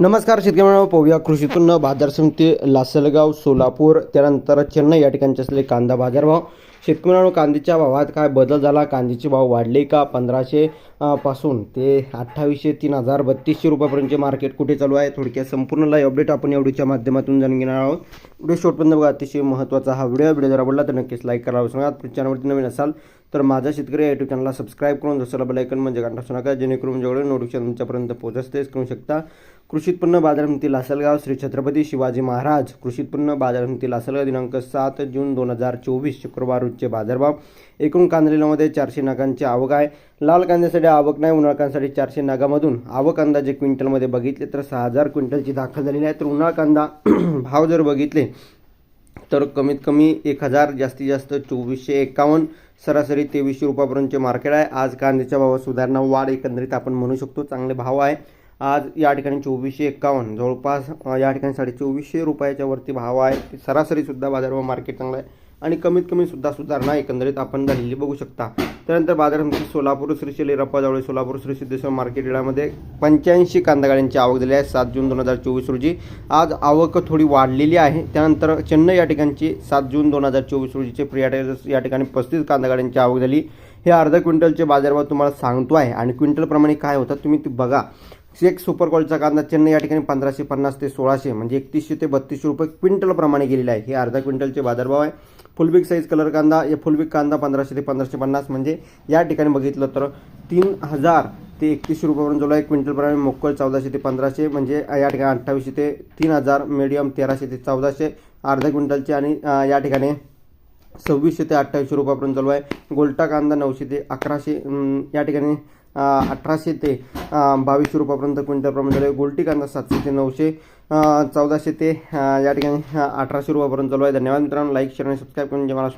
नमस्कार शेतकरी मित्रांनो पाहूया कृषीतून बाजार समिती लासलगाव सोलापूर त्यानंतर चेन्नई या ठिकाणचे असलेले कांदा बाजारभाव. शेतकरी मित्रांनो कांद्याच्या भावात काय बदल झाला? कांद्याचे भाव वाढले का? पंधराशे पासून ते अठ्ठावीसशे तीन हजार बत्तीसशे रुपयापर्यंतचे मार्केट कुठे चालू आहे? थोडक्यात संपूर्ण लाईव्ह अपडेट आपण एवढीच्या माध्यमातून जाणून घेणार आहोत. व्हिडिओ शॉर्टपर्यंत बघा. अतिशय महत्त्वाचा हा व्हिडिओ व्हिडिओ जर आवडला तर नक्कीच लाईक करायला सांगा चॅनलवरती नवीन असाल तर माझा शेतकरी या यूट्यूब चॅनलला सबस्क्राईब करून जसं बेलायकन म्हणजे घंटा असू नका जेणेकरून जेवढे नोटिफिकेशन तुमच्यापर्यंत पोहोचतेच करू शकता. कृषी उत्पन्न बाजार समिती लासलगाव श्री छत्रपती शिवाजी महाराज. कृषी उत्पन्न बाजार समिती लासलगाव दिनांक सात जून दोन हजार चोवीस शुक्रवार रोजचे बाजारभाव. एकूण कांदलेल्यामध्ये चारशे नागांची आवक आहे. लाल कांद्यासाठी आवक नाही उन्हाळ कांद्यासाठी चारशे नागामधून. आवक अंदाजे क्विंटलमध्ये बघितले तर सहा हजार क्विंटलची दाखल झालेली आहे. तर उन्हाळ कांदा भाव जर बघितले तर कमीत कमी एक हजार जास्तीत जास्त चोवीसशे एकावन्न सरासरी तेवीसशे रुपयापर्यंतचे मार्केट आहे. आज कांद्याच्या भावात सुधारणा वाढ एकंदरीत आपण म्हणू शकतो चांगले भाव आहे. आज या ठिकाणी चोवीसशे एकावन्न जवळपास या ठिकाणी साडे चोवीसशे रुपयाच्या वरती भाव आहे. सरासरीसुद्धा बाजारभाव मार्केट चांगला आहे. आणि कमीत कमी सुद्धा सुधारणा एकंदरीत आपण झालेली बघू शकता. त्यानंतर बाजार समिती सोलापूर श्री शेलेरप्पाजवळ सोलापूर श्री सिद्धेश्वर मार्केट यार्डामध्ये पंच्याऐंशी कांदा गाड्यांची आवक झाली आहे. सात जून दोन हजार चोवीस रोजी आज आवक थोडी वाढलेली आहे. त्यानंतर चेन्नई या ठिकाणची सात जून दोन हजार चोवीस रोजीचे प्रिया या ठिकाणी पस्तीस कांदा गाड्यांची आवक झाली. हे अर्धा क्विंटलचे बाजारभाव तुम्हाला सांगतो आहे. आणि क्विंटलप्रमाणे काय होतं तुम्ही ते बघा. एक सुपर क्वालिटीचा कांदा चेन्नई या ठिकाणी पंधराशे पन्नास ते सोळाशे म्हणजे एकतीसशे ते बत्तीसशे रुपये क्विंटलप्रमाणे गेलेले आहे. हे अर्धा क्विंटलचे बाजारभाव आहे. फुलबिग साईज कलर कांदा या फुलबिग कांदा पंधराशे ते पंधराशे पन्नास म्हणजे या ठिकाणी बघितलं तर तीन हजार ते एकतीसशे रुपयापर्यंत जो आहे. क्विंटलप्रमाणे मोकळ चौदाशे ते पंधराशे म्हणजे या ठिकाणी अठ्ठावीसशे ते तीन हजार मिडियम तेराशे ते चौदाशे अर्धा क्विंटलचे आणि या ठिकाणी सव्वीसशे ते अठ्ठावीसशे रुपयापर्यंत चालू आहे. गोल्टा कांदा नऊशे ते अकराशे या ठिकाणी अठराशे ते बावीसशे रुपयापर्यंत क्विंटलप्रमाणे चालू आहे. गोल्टी कांदा सातशे ते नऊशे चौदाशे ते या ठिकाणी अठराशे रुपयापर्यंत चालू आहे. धन्यवाद मित्रांनो. लाईक शेअर आणि सबस्क्राईब करून जे मला